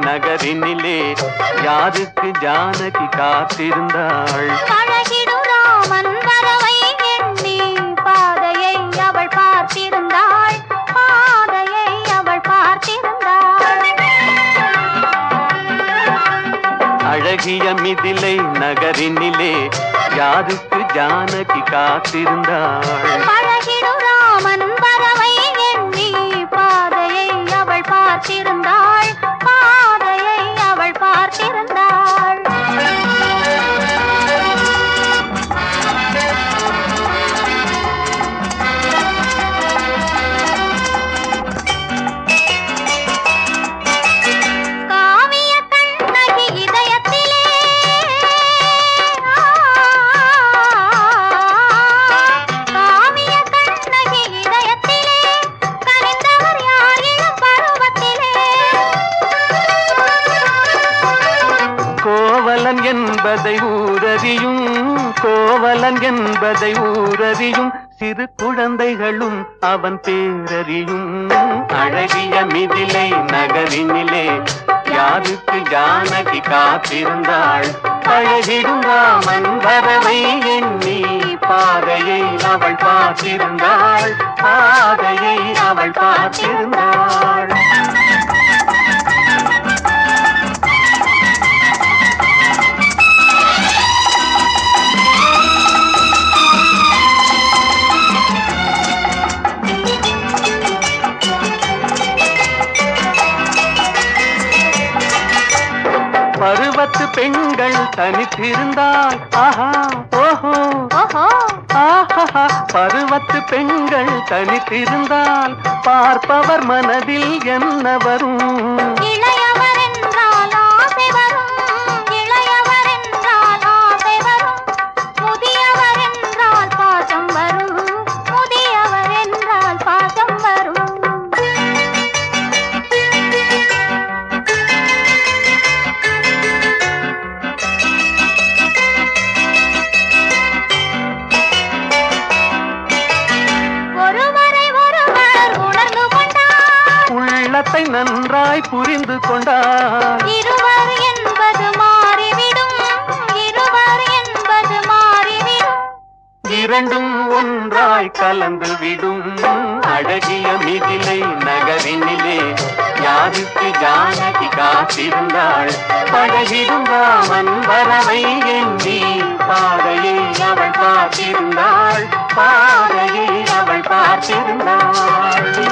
நகரினிலே யாருக்கு ஜானகி காத்திருந்தாள்? ராமன் வரவை எண்ணி பாதையை அவள் பார்த்திருந்தாள். பாதையை அவள் பார்த்திருந்தாள். அழகிய மிதிலை நகரினிலே யாருக்கு ஜானகி காத்திருந்தாள்? என்பதை ஊரறியும் கோவலன் என்பதை ஊரறியும் சிறு குழந்தைகளும் அவன் பேரறியும். அழகிய மிதிலை நகரினிலே யாருக்கு ஜானகி காத்திருந்தாள்? அழகிடும் ராமன் வரவை எண்ணி பாதையை அவள் பார்த்திருந்தாள். பாதையை அவள் பார்த்திருந்தாள். பருவத்து பெண்கள் தனித்திருந்தால் ஆஹா ஓஹோ. ஓஹோ. ஆஹா பருவத்து பெண்கள் தனித்திருந்தால் பார்ப்பவர் மனதில் என்ன வரும்? புரிந்து கொண்டார். இருவர் என்பது மாறிவிடும். இருவர் என்பது மாறிவிடும். இரண்டும் ஒன்றாய் கலந்து விடும். அழகிய மிதிலை நகரினிலே யாருக்கு ஜானகி காத்திருந்தாள். பழகிடும் ராமன் வரவை எண்ணி பாதையை அவள் பார்த்திருந்தாள் பாதையை அவள் பார்த்திருந்தாள்